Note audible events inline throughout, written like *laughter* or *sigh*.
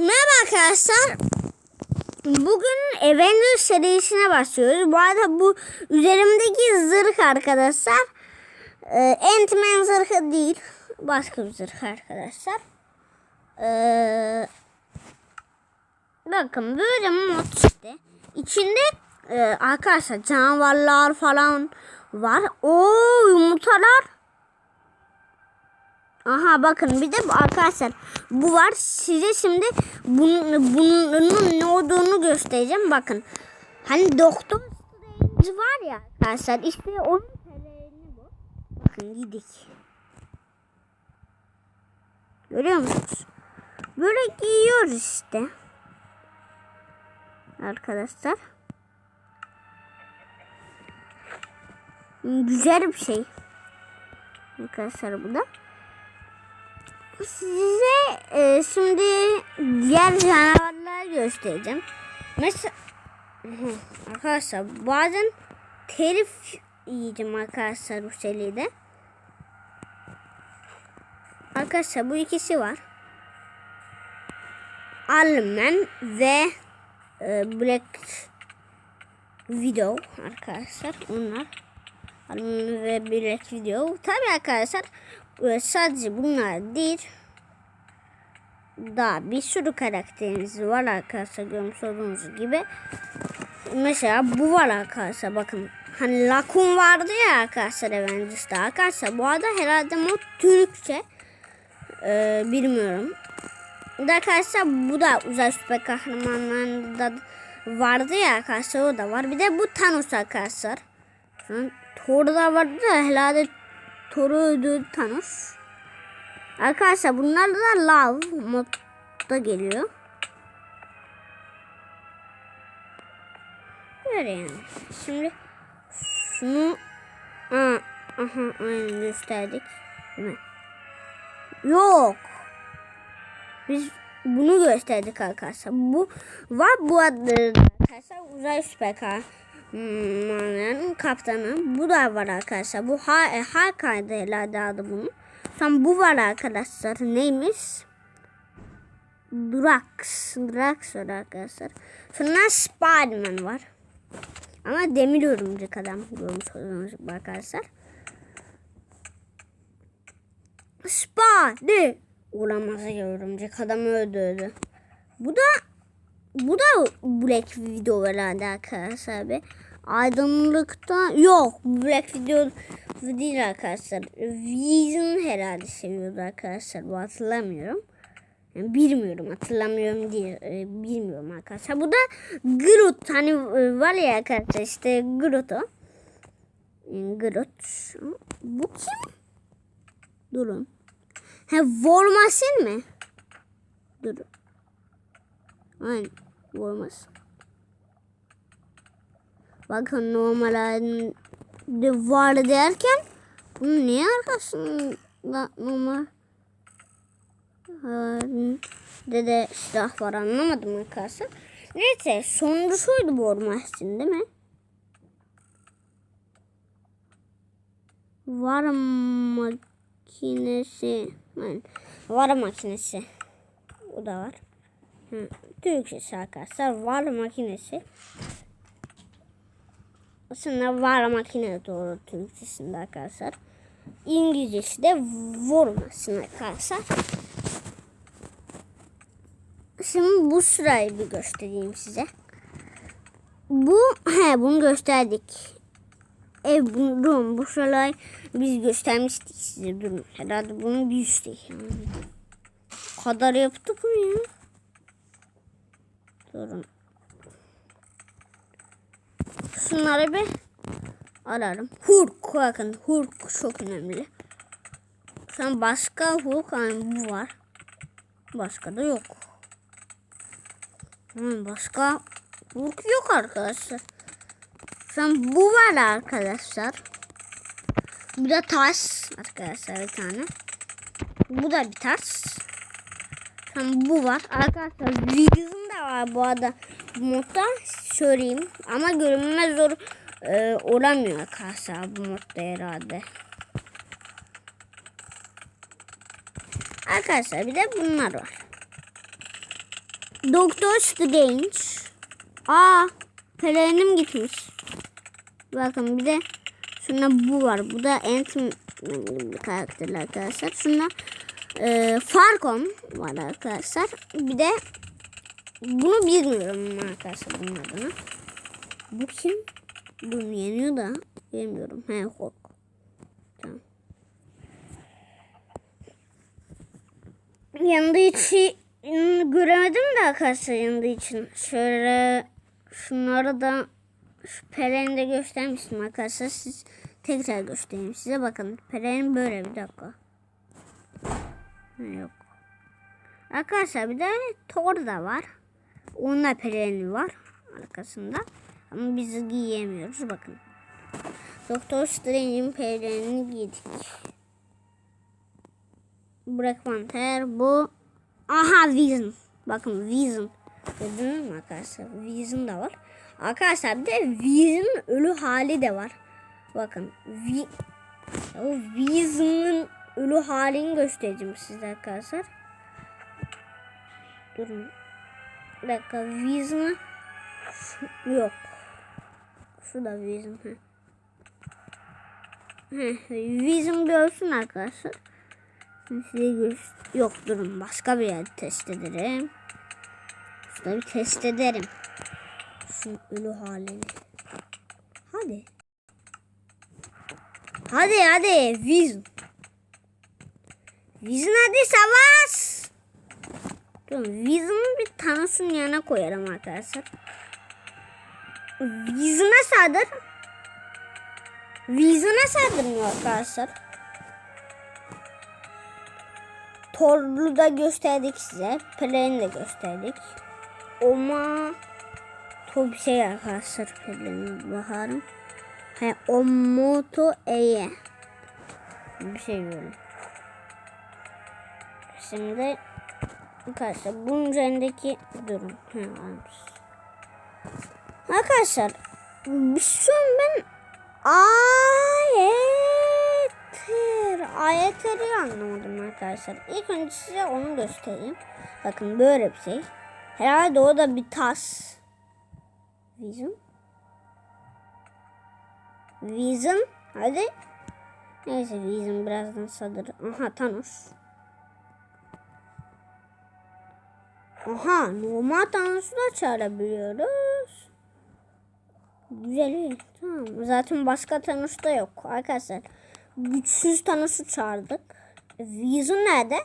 Merhaba arkadaşlar. Bugün Avengers serisine başlıyoruz. Bu arada bu üzerimdeki zırh arkadaşlar. E, Ant-Man zırhı değil. Başka bir zırh arkadaşlar. E, bakın böyle mod işte. İçinde e, arkadaşlar canavarlar falan var. O yumurtalar. Aha bakın bir de bu arkadaşlar bu var. Size şimdi bunun, bunun ne olduğunu göstereceğim. Bakın. Hani Doktor Strange var ya arkadaşlar. İşte onun pelerini bu. Bakın gidik. Görüyor musunuz? Böyle giyiyoruz işte. Arkadaşlar. Güzel bir şey. Arkadaşlar bu da size e, şimdi diğer canavarları göstereceğim. Mesela arkadaşlar bazen telif yiyeceğim arkadaşlar bu seride. Arkadaşlar bu ikisi var. Alman ve e, Black Video arkadaşlar onlar. Alman ve Black Video. Tabi arkadaşlar ve sadece bunlar değil. Daha bir sürü karakterimiz var arkadaşlar görmüş olduğunuz gibi. Mesela bu var arkadaşlar bakın. Hani Lakun vardı ya arkadaşlar Avengers'da arkadaşlar. Bu arada herhalde mod Türkçe. Ee, bilmiyorum. Da arkadaşlar bu da uzay süper kahramanlarında vardı ya arkadaşlar o da var. Bir de bu Thanos arkadaşlar. Şu an Thor'da vardı da herhalde Öldürdü Thanos. Arkadaşlar bunlar da Love modda geliyor. Böyle yani. Şimdi şunu aha aynen gösterdik. Değil mi? Yok. Biz bunu gösterdik arkadaşlar. Bu var bu adı arkadaşlar uzay süper kahramanın kaptanı. Bu da var arkadaşlar. Bu ha Harkay'dı herhalde adı bunun. Tam bu var arkadaşlar. Neymiş? Drax. Drax var arkadaşlar. Sonra Spiderman var. Ama demir örümcek adam görmüş olduğunuz arkadaşlar. Spider. Olamaz ya örümcek adam öldürdü. Bu da bu da Black Video herhalde arkadaşlar abi. Aydınlıkta yok. Black Video değil arkadaşlar. Vision herhalde seviyordu arkadaşlar. Bu hatırlamıyorum. Yani bilmiyorum hatırlamıyorum diye e, bilmiyorum arkadaşlar. Bu da Groot hani e, var ya arkadaşlar işte Groot o. Groot. Bu kim? Durun. Ha Vormasin mi? Durun. Aynen Vormasin. Bakın normal halinde var derken bunun niye arkasında normal halinde de silah var anlamadım arkadaşlar. Neyse sonuncusuydu bu ormasın değil mi? Var makinesi. Var makinesi. O da var. Hı. Türkçesi arkadaşlar var makinesi. Aslında var makine doğru Türkçesinde arkadaşlar. İngilizcesi de vurmasın arkadaşlar. Şimdi bu sırayı bir göstereyim size. Bu he bunu gösterdik. E bu, durun bu sırayı biz göstermiştik size durun. Herhalde bunu bir. Yani. kadar yaptık mı ya? Durun. Şunları bir ararım. Hulk bakın Hulk çok önemli. An başka Hulk yani bu var. Başka da yok. Hmm, başka Hulk yok arkadaşlar. An bu var arkadaşlar. Bu da taş arkadaşlar bir tane. Bu da bir taş. An bu var. Arkadaşlar videom da var bu arada modda söyleyeyim. Ama görünmez zor e, olamıyor arkadaşlar bu modda herhalde. Arkadaşlar bir de bunlar var. Doktor Strange. Aa, pelerinim gitmiş. Bakın bir de şuna bu var. Bu da Ant-Man bir arkadaşlar. Şuna e, Falcon var arkadaşlar. Bir de bunu bilmiyorum arkadaşlar bunun adını. Bu kim? Bunu yeniyor da bilmiyorum. He Hulk. Tamam. Yanında içi göremedim de arkadaşlar yanında için. Şöyle şunları da şu pelerini de göstermiştim arkadaşlar. Siz tekrar göstereyim size bakın. Pelerin böyle bir dakika. Yok. Arkadaşlar bir de Thor da var. Onun da pelerini var arkasında. Ama biz giyemiyoruz bakın. Doktor Strange'in pelerini giydik. Black Panther bu. Aha Vision. Bakın Vision. Gördünüz mü arkadaşlar? Vision da var. Arkadaşlar bir de Vision'ın ölü hali de var. Bakın. Vi o Vision'ın ölü halini göstereceğim size arkadaşlar. Durun. Bir dakika Vision'ı Şu- yok. Şu da Vision. Heh, Vision görsün arkadaşlar. Size gör- Yok durun başka bir yer test ederim. Şurada bir test ederim. Şu ölü halini. Hadi. Hadi hadi Vision. Vision hadi savaş. Durun Vision'ı bir tanısın yana koyarım arkadaşlar. Vision'a sadır. Vision'a saldırmıyor arkadaşlar. Torlu da gösterdik size. Pelerini de gösterdik. Oma to bir şey arkadaşlar. Pelerini bakarım. He, Omoto Eye. Bir şey diyorum. Şimdi arkadaşlar bunun üzerindeki durun. He, varmış. Arkadaşlar şu an ben ayetler ayetleri anlamadım arkadaşlar. İlk önce size onu göstereyim. Bakın böyle bir şey. Herhalde o da bir tas. Vision. Vision. Hadi. Neyse Vision birazdan sadır. Aha Thanos. Aha normal Thanos'u da çağırabiliyoruz. Güzel. Tamam. Zaten başka Thanos da yok arkadaşlar. Güçsüz Thanos'u çağırdık. Vision nerede?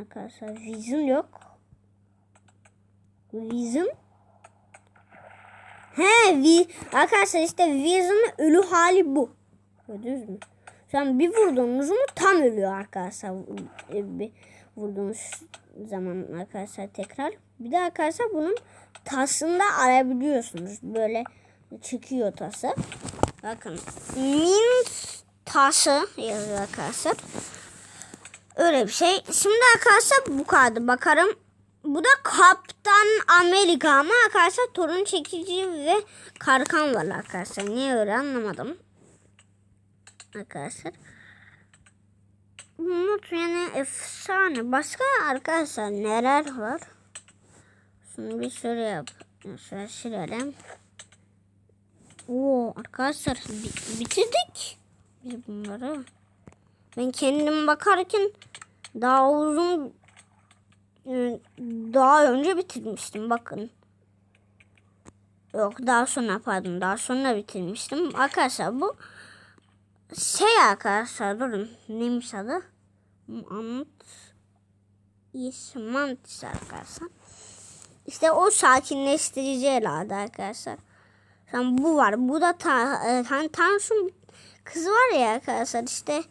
Arkadaşlar Vision yok. Vision He, vi arkadaşlar işte Vision'ın ölü hali bu. Gördünüz mü? Şu an bir vurduğunuz mu tam ölüyor arkadaşlar. E, Bir vurduğunuz zaman arkadaşlar tekrar. Bir de arkadaşlar bunun tasında arayabiliyorsunuz. Böyle çıkıyor tası. Bakın. Min tası yazıyor arkadaşlar. Öyle bir şey. Şimdi arkadaşlar bu kağıdı bakarım. Bu da Kaptan Amerika ama arkadaşlar torun çekici ve karkan var arkadaşlar. Niye öyle anlamadım. Arkadaşlar. Umut yani efsane. Başka arkadaşlar neler var? Şunu bir şöyle yap. Şöyle silelim. Oo arkadaşlar bi- bitirdik. Biz bunları. Ben kendim bakarken daha uzun e, daha önce bitirmiştim bakın. Yok daha sonra pardon daha sonra bitirmiştim. Arkadaşlar bu şey arkadaşlar durun neymiş adı? Mant Mantis arkadaşlar. İşte o sakinleştirici herhalde arkadaşlar. An bu var. Bu da ta, e, hani Tansu'nun kızı var ya arkadaşlar işte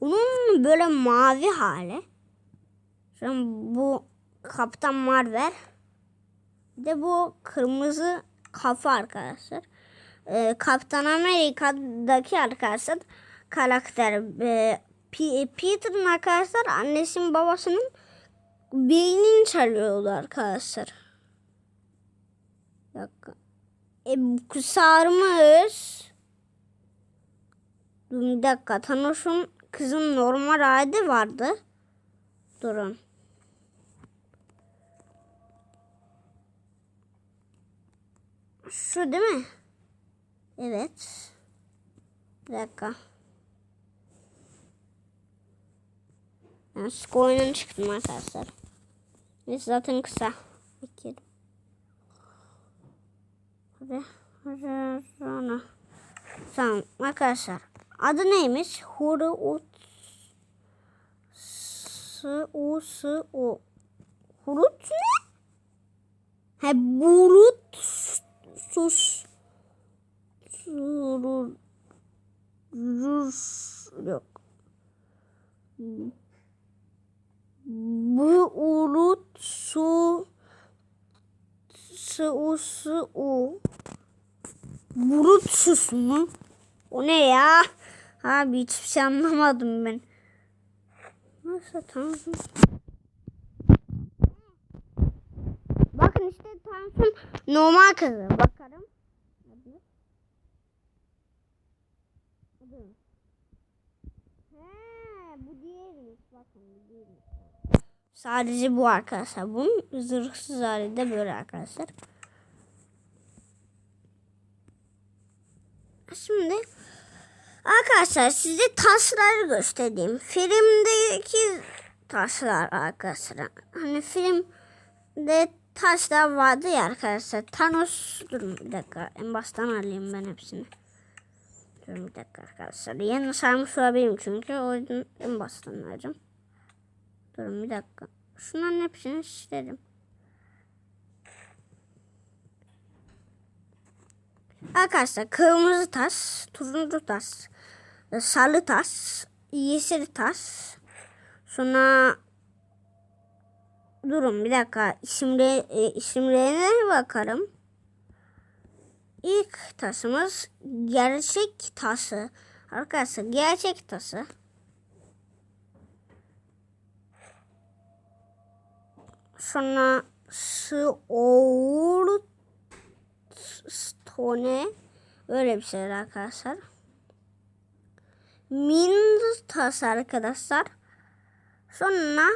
onun böyle mavi hali. An bu Kaptan Marvel. Bir de bu kırmızı kafa arkadaşlar. Ee, Kaptan Amerika'daki arkadaşlar karakter e, Peter'ın arkadaşlar annesinin babasının beynini çalıyordu arkadaşlar. Bir dakika. E, sarmış. Bir dakika. Thanos'un kızın normal hali vardı. Durun. Şu değil mi? Evet. Bir dakika. Ben sık oyundan çıktım arkadaşlar. Ve zaten kısa. Bekledim. Hadi. Hadi sonra. Tamam arkadaşlar. Adı neymiş? Huru ut S U S U Hurut ne? He burut sus surur yok. Bu urut su su su u Burut sus mu? O ne ya? Abi hiçbir şey anlamadım ben. Nasıl tanrım? Bakın işte tanrım normal kızı. Bakarım. Hadi. Hadi. He, bu değilmiş. Bakın bu değilmiş. Sadece bu arkadaşlar. Bunun zırhsız hali de böyle arkadaşlar. Şimdi arkadaşlar size taşları göstereyim. Filmdeki taşlar arkadaşlar. Hani filmde taşlar vardı ya arkadaşlar. Thanos durun bir dakika. En baştan alayım ben hepsini. Durun bir dakika arkadaşlar. Yeni sarmış olabilirim çünkü o yüzden en baştan alacağım. Durun bir dakika. Şunların hepsini şişlerim. Arkadaşlar kırmızı taş, turuncu taş, sarı taş, yeşil taş. Sonra durun bir dakika isimle, e, isimlerine bakarım. İlk taşımız gerçek taşı. Arkadaşlar gerçek taşı. Sonra Soul Stone öyle bir şeyler arkadaşlar. Min tas arkadaşlar. Sonra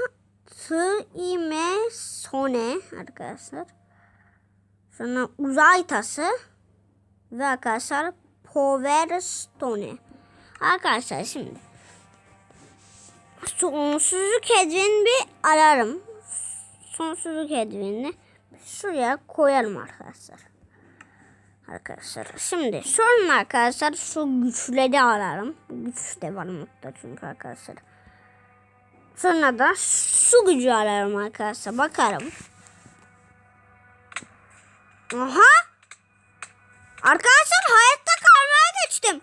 Time Sone arkadaşlar. Sonra uzay tası ve arkadaşlar Power Stone. Arkadaşlar şimdi sonsuzluk edvini bir ararım. Sonsuzluk edvini şuraya koyalım arkadaşlar. Arkadaşlar şimdi sonra arkadaşlar şu güçleri ararım. Güç de var mutlu çünkü arkadaşlar. Sonra da su gücü ararım arkadaşlar. Bakarım. Aha. Arkadaşlar hayatta kalmaya geçtim.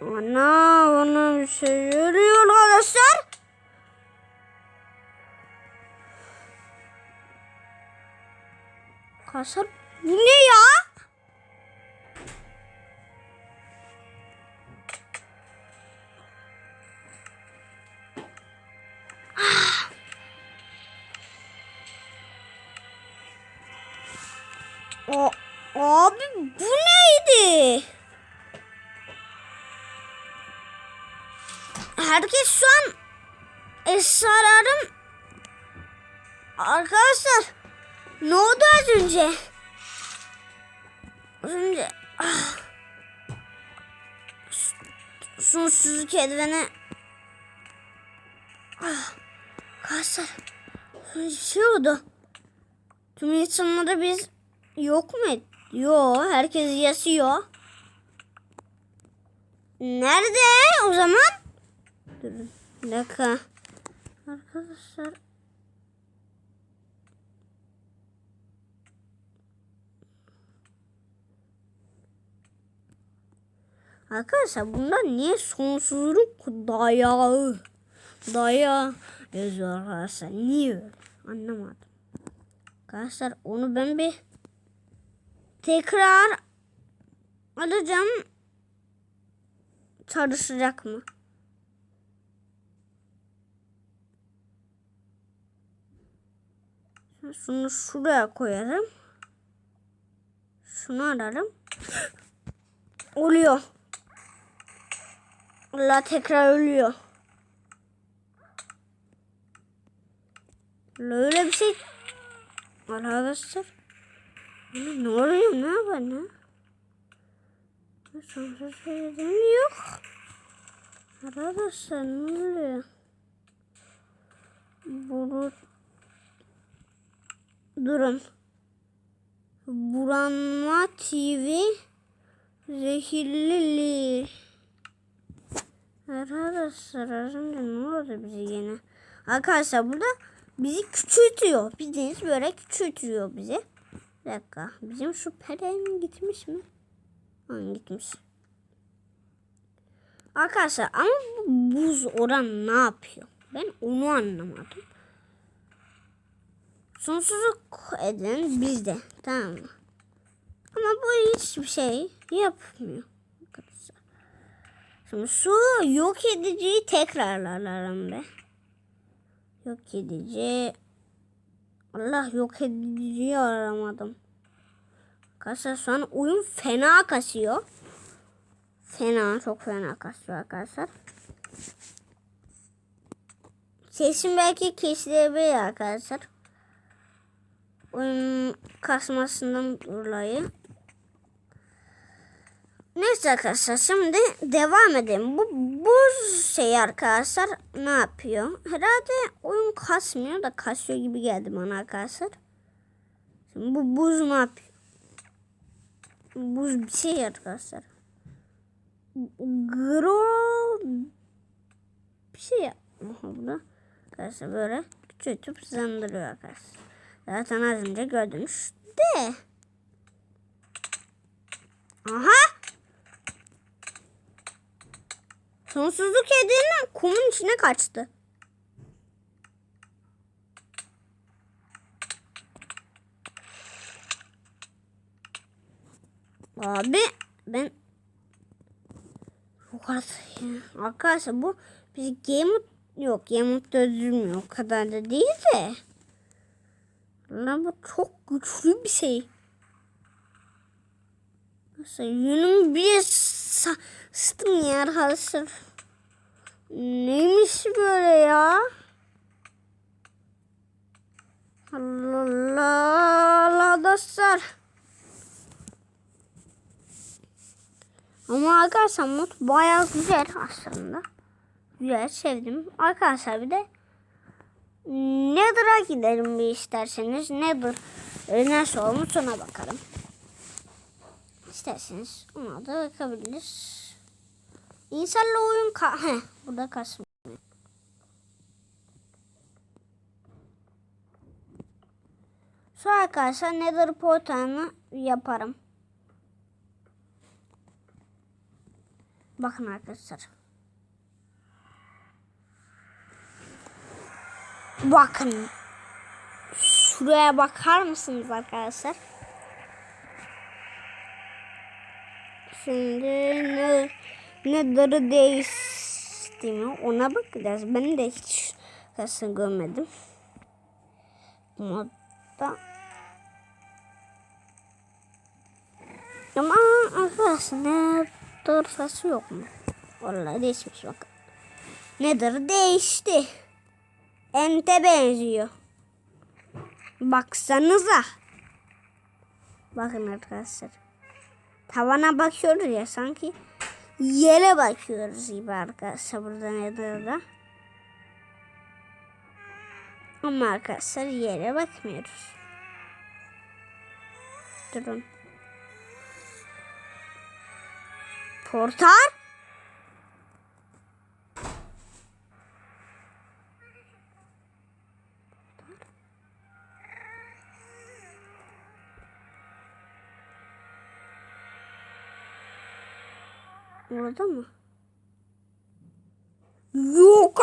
Ana bana bir şey yürüyor arkadaşlar. Arkadaşlar bu ne ya? O, abi bu neydi? Herkes şu an esrarım arkadaşlar ne oldu az önce? Az önce ah. sonsuzluk eldiveni ah. Arkadaşlar bir şey oldu. Tüm insanlara biz yok mu? Yo, herkes yaşıyor. Nerede o zaman? Durun. Bir dakika. Arkadaşlar. Arkadaşlar bunlar niye sonsuzluk dayağı? Dayağı yazıyor arkadaşlar. Niye? Anlamadım. Arkadaşlar onu ben bir tekrar alacağım. Çalışacak mı? Şunu şuraya koyarım. Şunu ararım. *gasps* Oluyor. La tekrar ölüyor. La öyle bir şey. Arkadaşlar. Ne oluyor ne bana? Sonuçta söyledim yok. Arkadaşlar ne oluyor? Bulut. Durun. Buranma TV zehirli Arkadaşlar az önce ne oldu bize yine? Arkadaşlar burada bizi küçültüyor. Bildiğiniz böyle küçültüyor bizi. Bir dakika. Bizim şu peren gitmiş mi? Ha, gitmiş. Arkadaşlar ama bu buz oran ne yapıyor? Ben onu anlamadım. Sonsuzluk edin bizde. Tamam mı? Ama bu hiçbir şey yapmıyor. Arkadaşlar. Şimdi su yok ediciyi tekrarlarım be. Yok edici. Allah yok ediciyi aramadım. Arkadaşlar şu an oyun fena kasıyor. Fena çok fena kasıyor arkadaşlar. Sesim belki kesilebilir arkadaşlar. Oyun kasmasından dolayı. Neyse arkadaşlar şimdi devam edelim. Bu buz şey arkadaşlar ne yapıyor? Herhalde oyun kasmıyor da kasıyor gibi geldi bana arkadaşlar. Şimdi bu buz ne yapıyor? Buz bir şey arkadaşlar. Gro bir şey yapıyor burada. Arkadaşlar böyle küçültüp hızlandırıyor arkadaşlar. Zaten az önce gördünüz de. Aha! Sonsuzluk hediyenden kumun içine kaçtı. Abi ben kadar ya. Arkadaşlar bu biz game yok game öldürmüyor o kadar da değil de. Lan bu çok güçlü bir şey. Nasıl yünüm bir sıstım ya arkadaşlar. Neymiş böyle ya? Allah Allah Allah dostlar. Ama arkadaşlar mod bayağı güzel aslında. Güzel sevdim. Arkadaşlar bir de Nether'a gidelim bir isterseniz. Nether e, nasıl olmuş ona bakalım. İsterseniz ona da bakabiliriz. İnsanla oyun ka Heh, burada kasmıyor. Sonra arkadaşlar Nether portalını yaparım. Bakın arkadaşlar. Bakın. Şuraya bakar mısınız arkadaşlar? Şimdi ne neleri değişti mi ona bakacağız. Ben de hiç kasını görmedim. Modda. Ama arkadaşlar ne tırfası yok mu? Vallahi değişmiş bakın. Nedir değişti. Ente benziyor. Baksanıza. Bakın arkadaşlar. Tavana bakıyoruz ya sanki yere bakıyoruz gibi arkadaşlar burada nedir da. Ama arkadaşlar yere bakmıyoruz. Durun. Portal. Orada mı? Yok